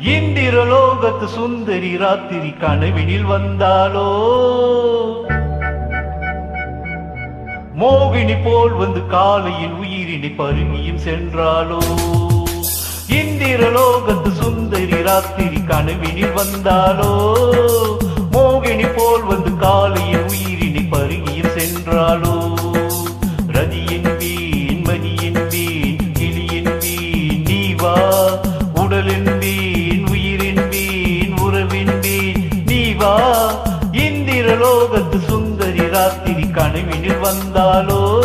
இந்திரலோகத்து சுந்தரி ராத்திரி கனவினில் வந்தாலோ? மோகினி போல் வந்து காலையில் உயிரினை பருகியும் சென்றாலோ? இந்திரலோகத்து சுந்தரி ராத்திரி கனவினில் வந்தாலோ? மோகினி போல் வந்து காலையில் ராத்திரி கனவினில் வந்தாலோ?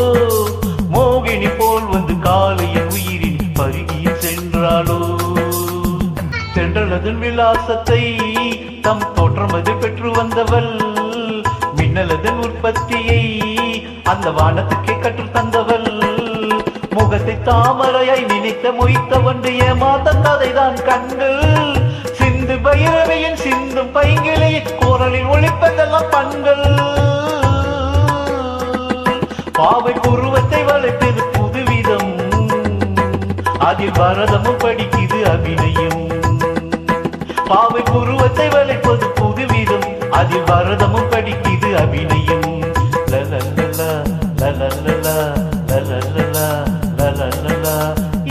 மோகினி போல் வந்து காலையில் உயிரில் பருகியில் சென்றாலோ? சென்றதன் விலாசத்தை தம் தோற்றமது பெற்று வந்தவள். மின்னலதன் உற்பத்தியை அந்த வானத்துக்கே கற்றுத் தந்தவள். முகத்தை தாமரையாய் நினைத்த மொய்த்த ஒன்று ஏமாத்த கதைதான் கண்டு சிந்து பைரவையின் சிந்து பைங்கிளையின் குரலில் ஒழிப்பதெல்லாம் பண்கள். பாவை உருவத்தை வளைத்தது புதுவிதம் அதில் பரதமும் படிக்குது அபிநயம் பாவை உருவத்தை வளைப்பது புதுவிதம் அதில் பரதமும் படிக்குது அபிநயம் லலலலா, லலலலா,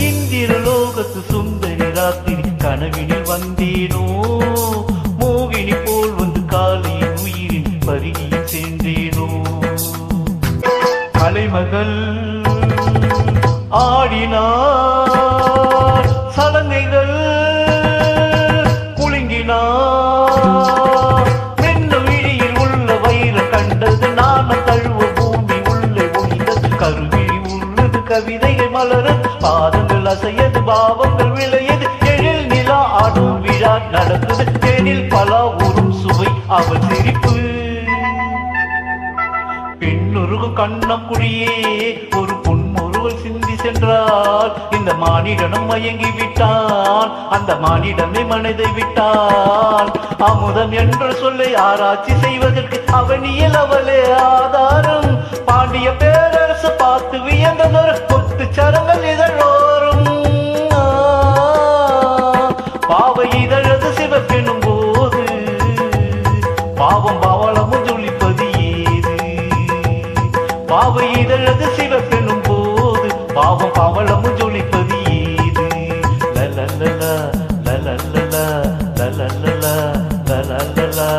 இந்திரலோகத்து சுந்தரி ராத்திரி கனவினில் வந்தேனோ மோகினி போல் வந்து காலையின் உயிரின் பருகியில் சென்றேனோ கலைமகள் ஆடினார் சலங்கைகள் குலுங்கினார். மின்னும் இழியில் உள்ள வயிறு கண்டது நான தழுவ பூமி உள்ளே ஒளிந்தது. கருவி உள்ளது கவிதையை மலர பாதங்கள் அசையது பாவங்கள் விளையது. எழில் நிலா ஆடும் விழா நடந்தது. தேனில் பலா ஊரும் சுவை அவள் பெண்ணுருகும் கண்ணக்குடியே ஒரு பொன்முருவல் சிந்தி சென்றால் இந்த மானிடனும் மயங்கி விட்டான் அந்த மானிடமே மனதை விட்டான் அமுதம் என்ற சொல்லை ஆராய்ச்சி செய்வதற்கு அவனியல் அவளே ஆதாரம். பாண்டிய பேரரசு பார்த்து வியந்ததொரு பாவை இதழது சிவப்பெனும் போது பாவம் பவளமும் ஜொலிப்பது ஏது லலலலா, லலலலா, லலலலா, லலலலா.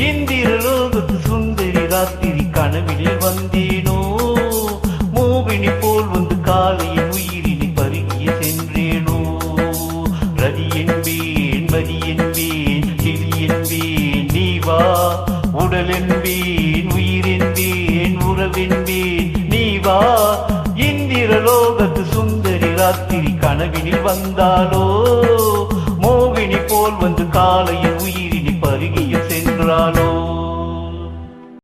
இந்திரலோகத்து சுந்தரி ராத்திரி கனவிலே வந்தேனோ மூவினி போல் வந்து காலி வந்தா? வா இந்திரலோகத்து சுந்தரி ராத்திரி கனவினில் வந்தாலோ? மோகினி போல் வந்து காலையில் உயிரினி பருகிய சென்றாலோ?